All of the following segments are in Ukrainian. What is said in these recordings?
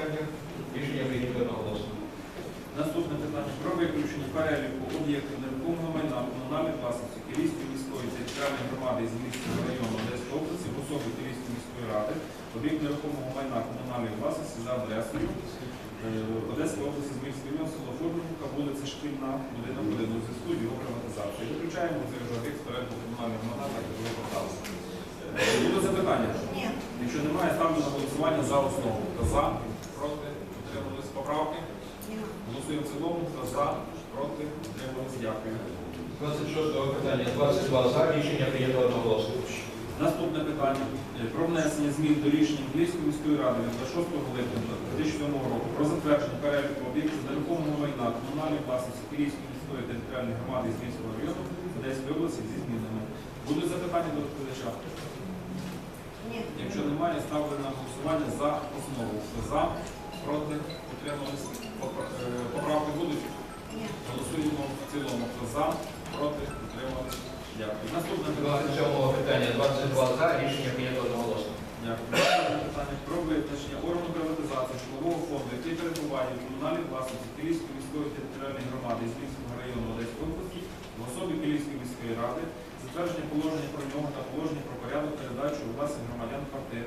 питання. Рішення прийнято одноголосно. Наступне питання про виключення переліку об'єктів нерухомого майна комунальної власності Київської міської територіальної громади з Львівського району Одеської області в особі Київської міської ради, об'єкт нерухомого майна комунальної власності за адресою е, Одеської області, Зміївський район, село Форбурівка, вулиця Шкільна, будинок 1 у зв'язку з його приватизацією. Виключаємо цей вже об'єкт з переліку комунального майна, так як було порталу. Буде запитання? Ні. Якщо немає, ставлю на голосування за основу. За, проти, утримались поправки? Голосуємо в цілому, хто за, проти, утримались, дякую. 26 питання. 22 за. Рішення прийнято одноголосно. Наступне питання про внесення змін до рішення Київської міської ради від 26 липня 2007 року про затвердження переліку об'єктів нерухомого майна комунальної власності Київської міської територіальної громади з Львівського району Одеської області зі змінами. Будуть запитання до доповідача? Якщо немає, ставлю на голосування за основу. За, проти, утримались, е, поправки будуть? Ні. Голосуємо в цілому. Хто за, проти, утримались. Дякую. Наступне питання. питання. 22 за. Рішення прийнято одноголосно. Дякую. Наступне питання про визначення органу приватизації житлового фонду, який перебуває в комунальній власності Київської міської територіальної громади з Львівського району Одеської області в особі Київської міської ради, затвердження положення про нього та положення про порядок передачі у власних громадян квартир,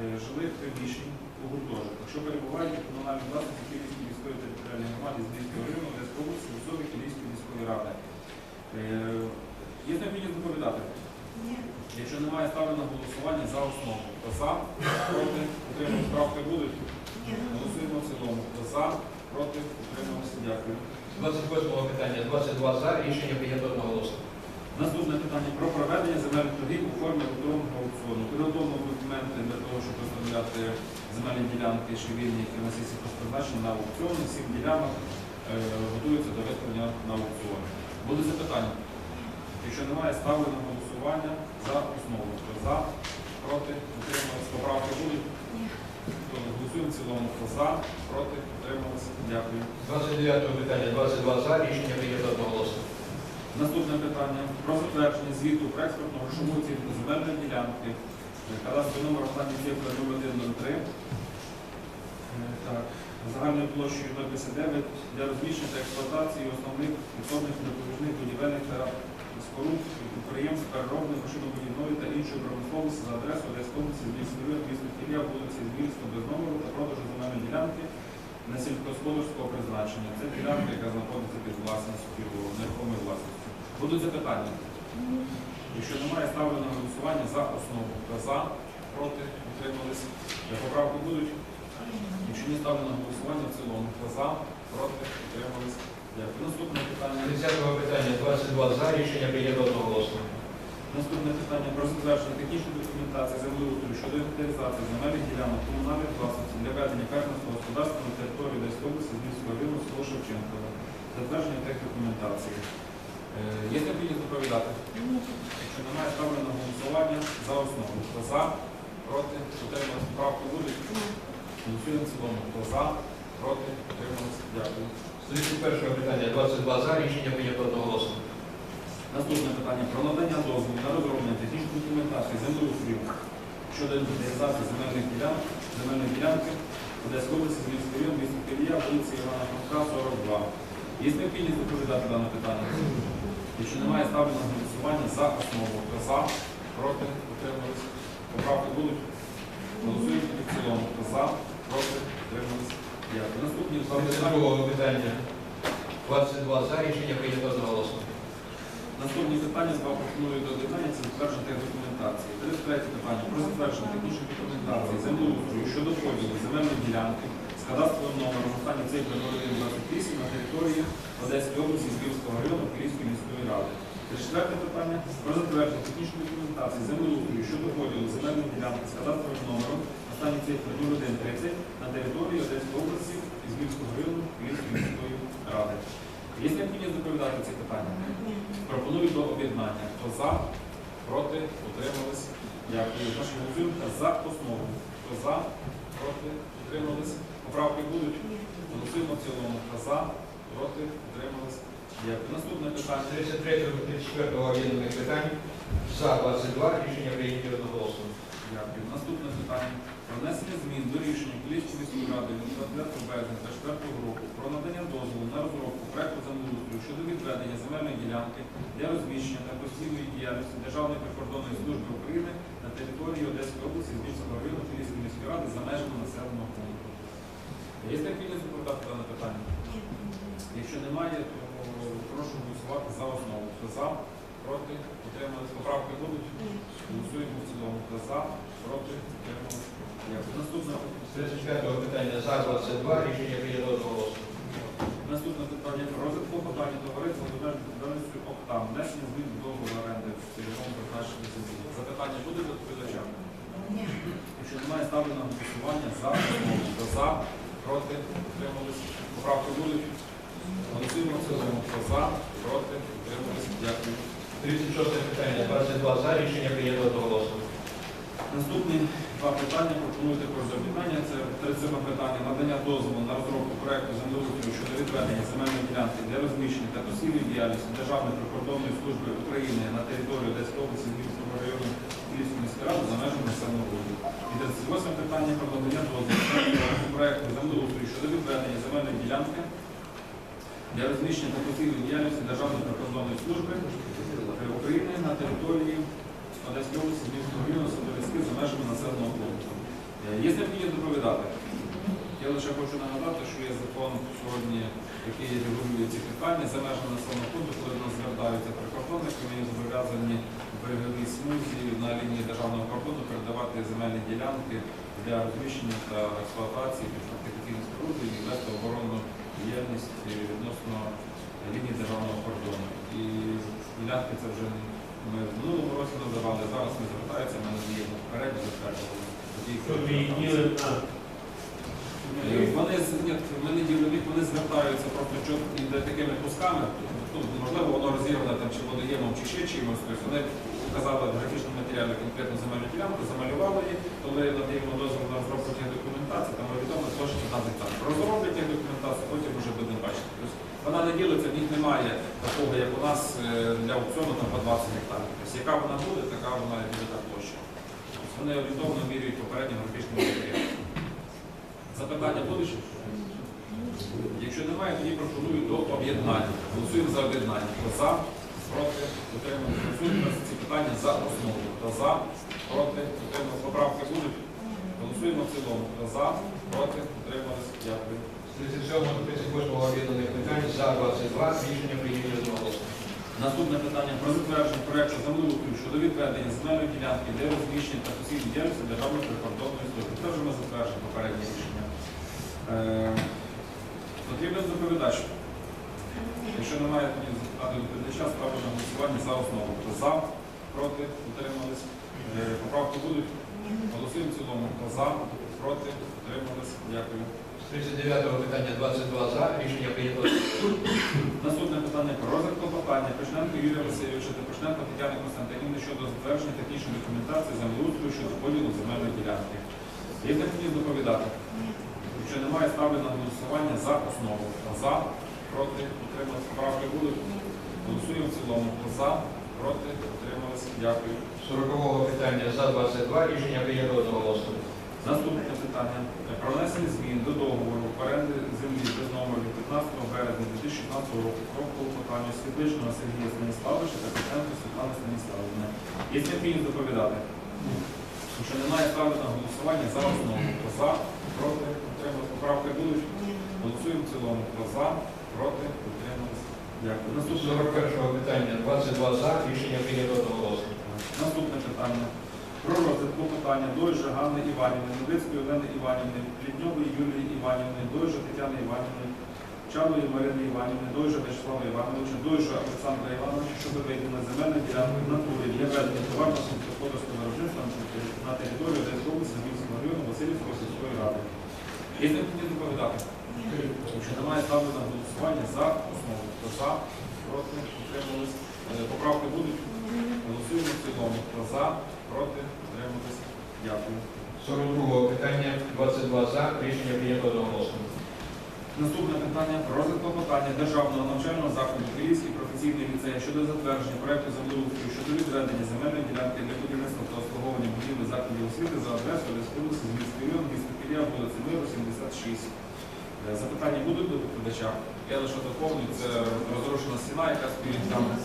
е, жилих приміщень у гуртожитках, що перебувають у комунальній власності Київської міської територіальної громади з Львівського району області в Київської міської ради. Е, Є необхідність доповідати? Ні. Якщо немає, ставлю на голосування за основу. Хто за, проти, утримались, правки будуть? Ні. Голосуємо в цілому. Хто за, проти, утрималися. Дякую. 28 питання. 22 за. Рішення прийнято одноголосно. Питання про проведення земельних торгів у формі електронного аукціону. Підготовлено документи для того, щоб виставляти земельні ділянки, що вільні, які на сесії призначені на аукціон. Сім ділянок е, готуються до виставлення на аукціон. Буде запитання? Якщо немає, ставлю на голосування за основу. Хто за, проти, утрималися, поправки будуть? Ні. Хто в цілому, хто за, проти, утрималися. Дякую. 29 питання. 22 за. Рішення прийнято одноголосно. Наступне питання про затвердження звіту про експортну грошову оцінку земельної ділянки. Кадастровий номер останній цифри 0103. Е, Так, загальною площею 059 для розміщення та експлуатації основних підсобних допоміжних будівельних та споруд підприємств переробної машинобудівної та іншої промисловості за адресою Львівський район, місто Кілія, вулиці Збільського без номеру та продажу земельної ділянки на сільськогосподарського призначення. Це ділянка, яка знаходиться під власністю нерухомої власності. Будуть запитання? Якщо немає, ставлю на голосування за основу. За, проти, утримались. Поправки будуть? Якщо ні, ставлю на голосування в цілому. За, проти, утримались. Дякую. Наступне питання. 30 питання. 22 за. Рішення прийнято одноголосно. Наступне питання про затвердження технічної документації землеустрою щодо інвентаризації земельних ділянок комунальної власності для ведення фермерського господарства на території Одеської області Львівського району село Шевченкове. Затвердження тех документації. Е, Є необхідність доповідати? Якщо немає, ставлю на голосування за основу. Хто за, проти, утримались, правки будуть? Голосуємо в цілому. Хто за, проти, утримались. Дякую. 31 питання. 22 за. Рішення прийнято одноголосно. Наступне питання про надання дозволу на розроблення технічної документації землеустрою щодо інвентаризації земельних ділянок, земельної ділянки Одеської області, Львівський район, місто Київ, вулиці Івана Франка, 42. Є необхідність доповідати дане питання? Якщо немає, ставлю на голосування за основу. Хто за, проти, утримались. Поправки будуть? Голосуємо в цілому. Хто за, проти, утримались. Дякую. Наступні два питання. питання. 22 за. Рішення прийнято одноголосно. Наступні питання з вами пропоную до об'єднання це затвердження документації. 33 питання про затвердження технічної документації землеустрою щодо поділу земельної ділянки з кадастровим номером останній цифри 0128 на території Одеської області Збільського району Київської міської ради. 34 питання про затвердження технічної документації землеустрою щодо поділу земельної ділянки з кадастровим номером останній цифри 0130 на території Одеської області Збільського району Київської міської ради. Є необхідність доповідати ці питання? Пропоную до об'єднання. Хто за, проти, утримались. Дякую. Наші голосуємо за основу. Хто за, проти, утримались. Поправки будуть? Голосуємо в цілому. За, проти, утримались. Дякую. Наступне питання. 33 34 об'єднаних питань. За 22. Рішення прийнято одноголосно. Дякую. Наступне питання. Про внесення змін до рішення Київської міської ради від 29 березня 2024 року про надання дозволу на розробку проекту землеустрою щодо відведення земельної ділянки для розміщення та постійної діяльності Державної прикордонної служби України на території Одеської області Збільшого району Київської міської ради за межами населеного пункту. Є необхідність доповідати дане питання? Якщо немає, то прошу голосувати за основу. Хто за, проти, утримались. Поправки будуть? Голосуємо в цілому. Хто за, проти, утримались. Наступне 35 питання за 22. Рішення прийнято одноголосно. Наступне питання про розгляд клопотання товариства з обмеженою відповідальністю ОКТАМ. Внесення змін до договору оренди в цільовому призначенні землі. Запитання буде до доповідача? Нет. Якщо немає, ставлю на голосування за. Хто за, проти, утримались. Поправки будуть? Голосуємо в цілому. Хто за, проти, утримались. Дякую. 36 питання 22 за. Рішення прийнято одноголосно. Наступні два питання пропоную також за об'єднання. Це 37 питання надання дозволу на розробку проекту землеустрою щодо відведення земельної ділянки для розміщення та постійної діяльності Державної прикордонної служби України на території Одеської області Львівського району Київської міської ради за межами населеного пункту. І 38 питання про надання дозволу проекту землеустрою щодо відведення земельної ділянки для розміщення та постійної діяльності Державної прикордонної служби України на території Одеської області, Львівського району, Садовицьки за межами населеного пункту. Е, Є необхідність доповідати. Я лише хочу нагадати, що є закон сьогодні, який регулює ці питання за межами населеного пункту, коли до нас звертаються прикордонники, ми зобов'язані в береговій смузі на лінії державного кордону передавати земельні ділянки для розміщення та експлуатації фортифікаційних споруд і вести оборонну діяльність відносно лінії державного кордону. Ділянки це вже ми в минулому році надавали, зараз ми звертаються, ми надаємо вперед, затверджували. Вони з- ні, ми не ділимо їх, вони звертаються просто що такими кусками. Ну, можливо, воно розірване там чи водоємом, чи ще чимось. Тобто вони указали в графічному матеріалі конкретну земельну ділянку, замалювали її, коли надаємо дозвіл на розробку тих документацій, там відомо точно 15 там. Розроблять тих документацію, потім вже будемо бачити. Тобто вона не ділиться, в них немає такого, як у нас е, для аукціону там по 20 гектарів. Тобто яка вона буде, така вона буде та площа. Тобто вони орієнтовно міряють попередньо графічним матеріалом. Запитання будуть? Якщо немає, тоді пропоную до об'єднання. Голосуємо за об'єднання. Проти, утримали. Голосуємо ці питання за основу. Хто за, проти, утримали. Поправки будуть? Голосуємо в цілому. Хто за, проти, утримались. Дякую. з 37 до 38 об'єднаних питань за 22. Рішення прийнято одноголосно. Наступне питання про затвердження проекту землеустрою щодо відведення земельної ділянки для розміщення та постійної діяльності Державної прикордонної служби. Це вже ми затверджуємо попереднє рішення. Е, Потрібен доповідач. Якщо немає тоді запитати доповідача, ставлю на голосування за основу. Хто за, проти, утримались. Е, Поправки будуть? Голосуємо в цілому. Хто за, проти, утримались. Дякую. З 39 питання 22 за. Рішення прийнято. Наступне питання про розгляд клопотання Пешненко Юрія Васильовича та Пешненко Тетяни Константинівни щодо затвердження технічної документації землеустрою щодо поділу земельної ділянки. Є необхідність доповідати? Якщо немає, ставлю на голосування за основу. За, проти, утримались. Поправки будуть? Голосуємо в цілому. За, проти, утримались. Дякую. 40 питання за 22. Рішення прийнято одноголосно. Наступне питання про внесення змін до договору оренди землі без номеру від 15 березня 2016 року про клопотання Світличного Сергія Станіславовича та Петенко Світлани Станіславовни. Є необхідність доповідати? Якщо немає, ставлю на голосування за основу. Хто за, проти, утримались. Поправки будуть? Голосуємо в цілому. Хто за, проти, утримались. Дякую. Наступне 41 питання 22 за. Рішення прийнято одноголосно. Наступне питання. Про розгляд клопотання Дойжа Ганни Іванівни, Новицької Олени Іванівни, Плідньової Юлії Іванівни, Дойжа Тетяни Іванівни, Чалої Марини Іванівни, Дойжа Вячеслава Івановича, Дойжа Олександра Івановича щодо вийдення земельної ділянки в натурі для ведення товарного сільськогосподарського виробництва на території Одеської області Львівського району Васильівської сільської ради. Є необхідність доповідати? Немає, ставлю на голосування за основу. Хто за, проти, утримались. Е, Поправки будуть? Голосуємо в цілому. Хто за, проти, утримались. Дякую. 42 питання 22 за. Рішення прийнято одноголосно. Наступне питання про розгляд клопотання державного навчального закладу Київський професійний ліцей щодо затвердження проекту землеустрою щодо відведення земельної ділянки для будівництва та обслуговування будівлі закладів освіти за адресою Республіки Зміський район, місто Київ, вулиця Миру, 76. Е, Запитання будуть до доповідача? Я лише доповню, це розрушена стіна, яка стоїть там. Е,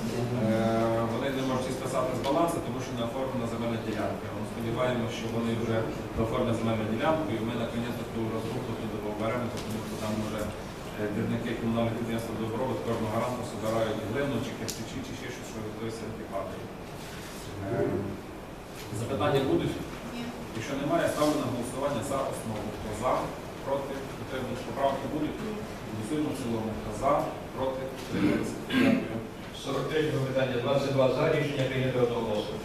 Вони не можуть списати з балансу, тому що не оформлена земельна ділянка. Ми сподіваємося, що вони вже оформлять земельну ділянку, і ми наконець ту розруху туди оберемо, тому що там вже е, двірники комунального підприємства Добровод кожного ранку збирають глину, чи кирпичі, чи ще щось, що від тої падає. Запитання будуть? Ні. Якщо немає, ставлю на голосування за основу. Хто за, проти, підтримують поправки будуть? Голосуємо в цілому. За, проти, підтримується. Дякую. 43 питання 22 за. Рішення прийнято одноголосно.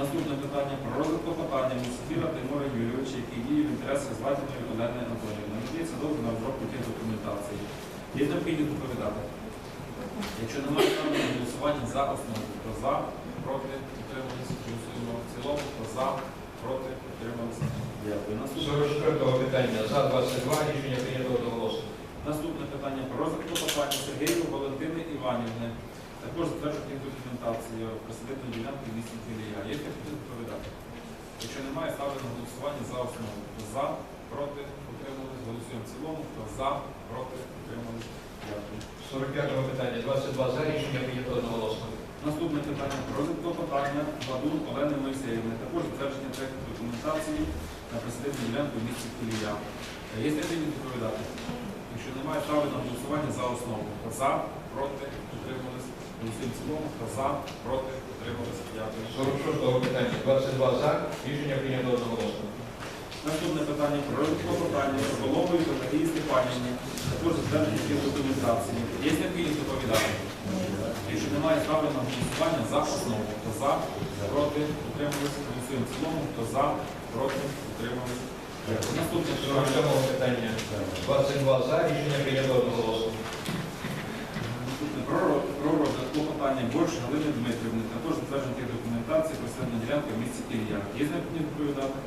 Наступне питання про розвитку питання Мусифіра Тимура Юрійовича, який діє в інтересах Златіної Олени Анатоліївни. Надається дозвіл на розробку тих документації. Є необхідність доповідати? Якщо немає ставлю голосування за основу. Хто за, проти, підтримується. Голосуємо в цілому. Хто за, проти, підтримується. Дякую. Наступне 44 питання за. 22. Рішення прийнято одноголосно. Наступне питання про розвитку питання Сергію Валентини Іванівни. Також затверджують документацію присадибної ділянки в місті Філія. Є хто доповідати? Якщо немає, ставлю на голосування за основу. За, проти, утримались, голосуємо в цілому. Хто за, проти, утримались. Дякую. 45 питання 22 за. Рішення прийнято одноголосно. Наступне питання про розвитку питання Ладун Олени Моїсеївни. Також затвердження проєкту документації на присадибну ділянку в місті Філія. Є необхідність доповідати? Якщо немає, ставлю на голосування за основу. За, проти, утримались. Голосуємо цілому. За, проти, утримались. Дякую. 46 питання 22 за. Рішення прийнято одноголосно. Наступне питання про розвитку питання Соколової та Надії Степанівні. Також затвердження документації. Є необхідність доповідати? Немає, ставлю на голосування за основу. Хто за, проти, утримались. Голосуємо в цілому. Хто за, проти, утримались. Наступне питання. питання 22 за. Рішення прийнято одноголосно. Наступне про, про розгляд клопотання Борщ Галини Дмитрівни. Також затвердження тих документацій присадна ділянка в місті Кілія. Є необхідність доповідати?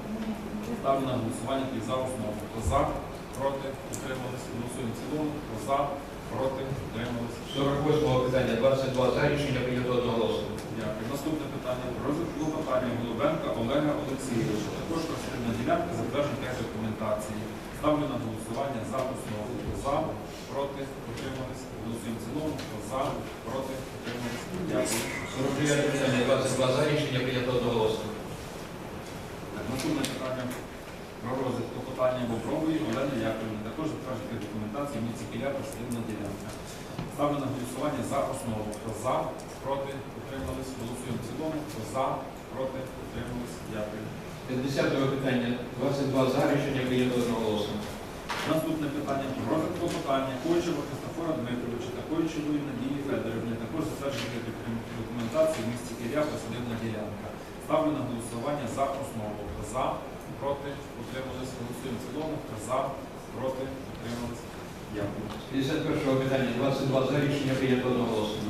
Ставлю на голосування і за основу. Хто за, проти, утримались. Голосуємо в цілому. Хто за, проти, утримались. 48 питання 22 за. Рішення прийнято одноголосно. Дякую. Наступне питання про розгляд клопотання Голубенка Олега Олексійовича. Також присадна ділянка затвердження тих документації. Ставлю на голосування за основу. За, проти, утримались. Голосуємо цілому. За, проти, утримались. Дякую. 49 питання 22 за. Рішення прийнято одноголосно. Наступне питання про розвитку клопотання Бобрової Олени Яковлевни. Також затверджувати документації в місті Кіля присадибна ділянка. Ставлю на голосування за основу. Хто за, проти, утримались. Голосуємо в цілому. Хто за, проти, утримались. Дякую. 50 питання 22 за. Рішення прийнято одноголосно. Наступне питання про розвитку клопотання Койчева Христофора Дмитровича та Койчевої Надії Федорівни. Також затверджувати документації в місті Киля присадибна ділянка. Ставлю на голосування за основу. Хто за, проти, утримались. Голосуємо в цілому. Хто за, проти, утримались. Дякую. 51 питання 22 за. Рішення прийнято одноголосно.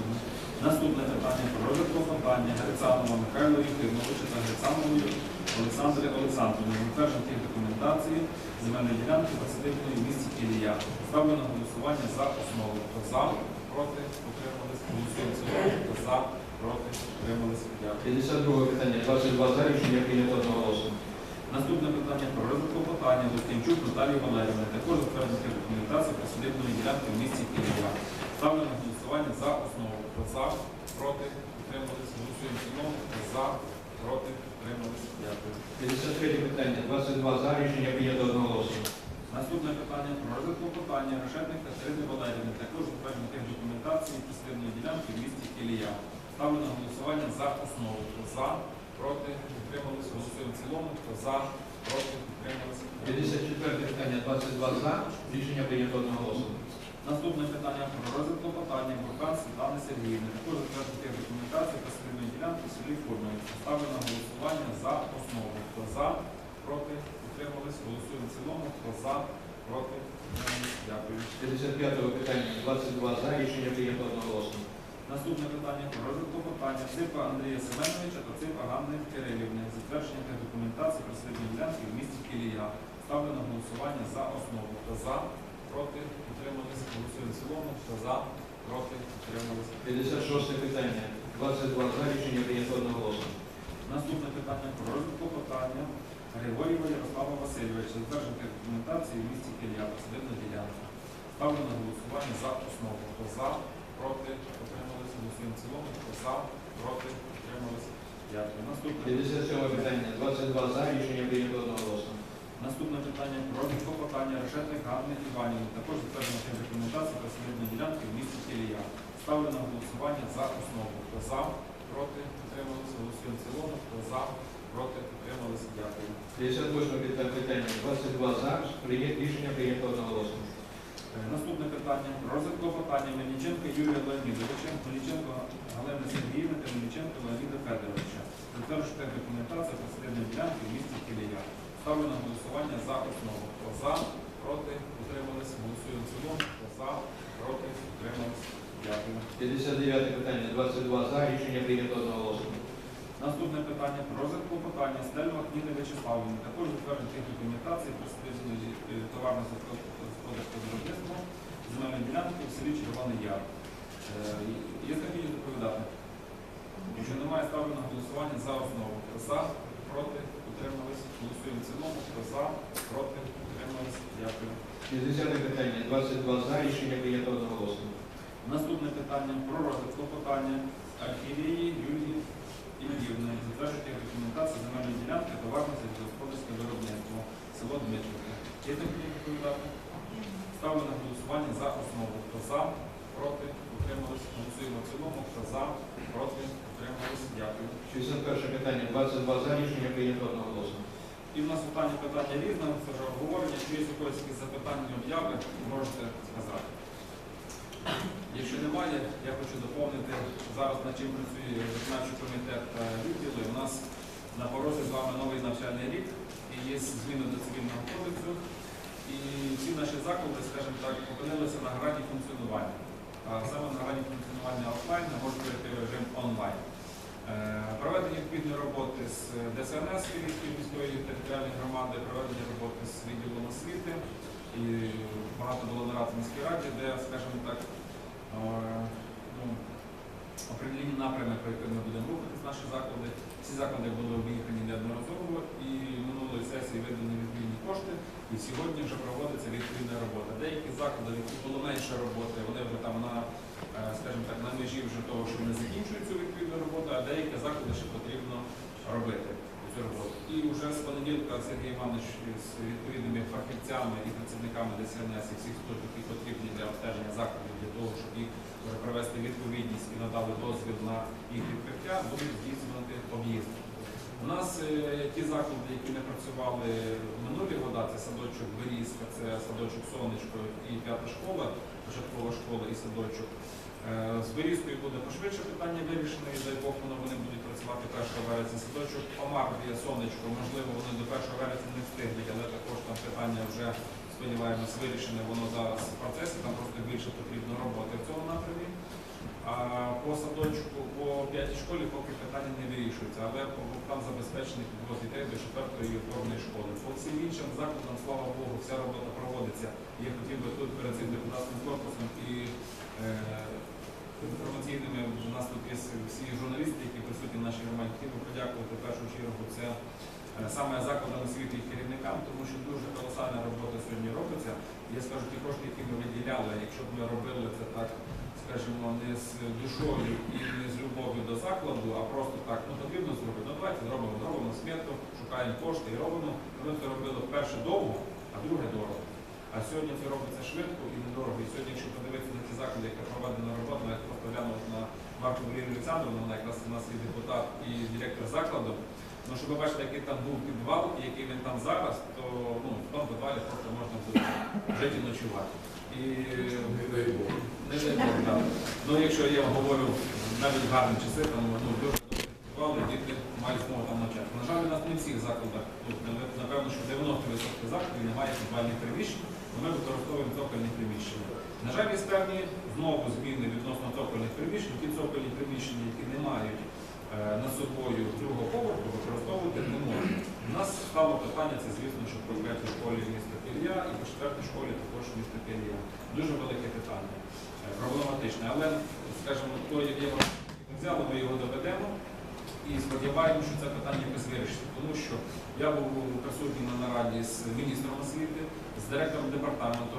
Наступне питання про розвитку компанії Грицанова Михайла Євгеновича та Грицанової Олександри Олександрівни. Затвердження тих документації земельної ділянки присадибної в місті Кілія. Ставлю на голосування за основу. Хто за, проти, утримались. Голосуємо цілому. Хто за, проти, утримались. Дякую. 52 питання 22 за. Рішення прийнято одноголосно. Наступне питання про розвитку питання Лукінчук Наталії Валерівни. Також затвердження документації присадибної ділянки в місті Києва. Ставлю на голосування за основу. За, проти, утримались. Голосуємо цілому. За, проти, утримались. Дякую. 53 питання 22 за. Рішення прийнято одноголосно. Наступне питання про розвитку питання Решетник Катерини Валерівни. Також затвердження документації присадибної ділянки в місті Кілія. Ставлю на голосування за основу. За, проти, утримались. Голосуємо в цілому. Хто за, проти, утримались. 54 питання 22 за. Рішення прийнято одноголосно. Наступне питання про розвитку питання Буркан Світлани Сергіївни. Також затвердити документацію та спільної ділянки в селі Формули. Ставлю на голосування за основу. Хто за, проти, утримались. Голосуємо в цілому. Хто за, проти, утримались. Дякую. 55 питання 22 за. Рішення прийнято одноголосно. Наступне питання про розвитку питання Ципа Андрія Семеновича та Ципа Ганни Кирилівни. Затвердження документації про спільної ділянки в місті Кілія. Ставлю на голосування за основу. Хто за, проти, утримались, голосуємо в цілому, хто за, проти, утримались. 56 питання. 22 за. Рішення прийнято одноголосно. Наступне питання про розвитку питання Григорєва Ярослава Васильовича. Затвердження документації в місті Кілія, посадибна ділянка. Ставлю на голосування за основу. Хто за, проти, утримались, голосуємо в цілому, хто за, проти, утримались. Дякую. Наступне 57 питання. 22 за. Рішення прийнято одноголосно. Наступне питання про розвитку питання Решетник Ганни Іванівни. Також затвердження тим рекомендацій про слідні ділянки в місті Кілія. Ставлю на голосування за основу. Хто за, проти, утрималися, голосуємо в цілому. Хто за, проти, утрималися. Дякую. 58 питання. 22 за. Рішення прийнято одноголосно. Наступне питання розвитку питання Мельниченка Юрія Леонідовича, Мельниченко Галини Сергіївни та Мельниченко Леоніда Федоровича. Затверджує документація про слідні ділянки в місті Кілія. Ставлю на голосування за основу. Хто за, проти, утрималися, голосуємо в цілому. Хто за, проти, утрималися. Дякую. 59 питання. 22 за. Рішення прийнято одноголосно. Наступне питання про розвитку питання Стельмах Ніни Вячеславівни. Також затвердження тих документацій про слідні господарське виробництво земельної ділянки в селі Червоний Яр. Е, Є необхідність доповідати? Якщо немає, ставлю на голосування за основу. Хто за, проти, утримались, голосуємо в цілому. Хто за, проти, утримались. Дякую. 60 питання. 22 за. Рішення прийнято одноголосно. Наступне питання про розвитку питання архівії Юлії Ільївни. Затверджуйте документацію земельної ділянки товарне сільськогосподарське виробництво. Село Дмитрівка. Є такі доповідати? Ставлю на голосування за основу. Хто за, проти, утримались. Голосуємо в цілому. Хто за, проти, утримались. Дякую. 61 питання. 22 за. Рішення прийнято одноголосно. І в нас останнє питання різне, це вже обговорення. Чи є якісь якісь запитання обяви, можете сказати. Якщо немає, я хочу доповнити зараз над чим працює виконавчий комітет та відділи. У нас на порозі з вами новий навчальний рік і є зміни до цивільного кодексу. І всі наші заклади, скажімо так, опинилися на грані функціонування. А саме на грані функціонування офлайн не можуть перейти режим онлайн. Е, Проведення відповідної роботи з ДСНС міської територіальної громади, проведення роботи з відділом освіти. І багато було нарад в міській раді, де, скажімо так, е, ну, определені напрями, по яким ми будемо рухатись наші заклади. Всі заклади були об'їхані неодноразово і минулої сесії видані відповідні кошти. І сьогодні вже проводиться відповідна робота. Деякі заклади, в яких було менше роботи, вони вже там на, е, скажімо так, на межі вже того, що вони закінчують цю відповідну роботу, а деякі заклади ще потрібно робити цю роботу. І вже з понеділка Сергій Іванович з відповідними фахівцями і працівниками ДСНС і всіх служб, які потрібні для обстеження закладів, для того, щоб їх вже привести відповідність і надали дозвіл на їх відкриття, будуть здійснювати об'їзд. У нас е, ті заклади, які не працювали в минулі года, це садочок Берізка, це садочок Сонечко і п'ята школа, початкова школа і садочок. Е, З Берізкою буде пошвидше питання вирішено, і дай Бог, вони будуть працювати 1 вересня. Садочок Помарвія, Сонечко, можливо, вони до 1 вересня не встигнуть, але також там питання вже, сподіваємось, вирішене, воно зараз в процесі, там просто більше потрібно роботи в цьому напрямі. По садочку, по п'ятій школі поки питання не вирішується, але там забезпечений підвоз дітей до четвертої опорної школи. По всім іншим закладам, слава Богу, вся робота проводиться. Я хотів би тут перед цим депутатським корпусом і е, інформаційними, у нас тут є всі журналісти, які присутні в нашій громаді. Хотів би подякувати в першу чергу це е, саме закладам освіти і керівникам, тому що дуже колосальна робота сьогодні робиться. Я скажу, ті кошти, які ми виділяли, якщо б ми робили це так, скажімо, не з душою і не з любов'ю до закладу, а просто так, ну потрібно зробити. Ну давайте зробимо, зробимо сміту, шукаємо кошти і робимо. Ми це робили вперше довго, а друге дорого. А сьогодні це робиться швидко і недорого. І сьогодні, якщо подивитися на ті заклади, яка проведена робота, я просто глянув на Марку Валерію Олександровну, вона якраз у нас є депутат і директор закладу. Ну, щоб ви бачили, який там був підвал і який він там зараз, то ну, в тому підвалі просто можна буде жити і ночувати. І Не дай Бог. не дай Бог, так. Ну, якщо я говорю навіть гарні часи, там ну, дуже добре діти мають змогу там навчати. На жаль, у нас не в всіх закладах, тут, напевно, що 90% закладів немає підвальних приміщень, то ми використовуємо цокольні приміщення. На жаль, є певні знову зміни відносно цокольних приміщень. Ті цокольні приміщення, які не мають над собою другого поверху, використовувати не можна. У нас стало питання, це звісно, що по п'ятій школі міста Кілля і по четвертій школі також міста Києва. Дуже велике питання, е, проблематичне. Але, скажімо, то, як взяли, ми його доведемо і сподіваємося, що це питання якось вирішиться. Тому що я був присутній на нараді з міністром освіти, з директором департаменту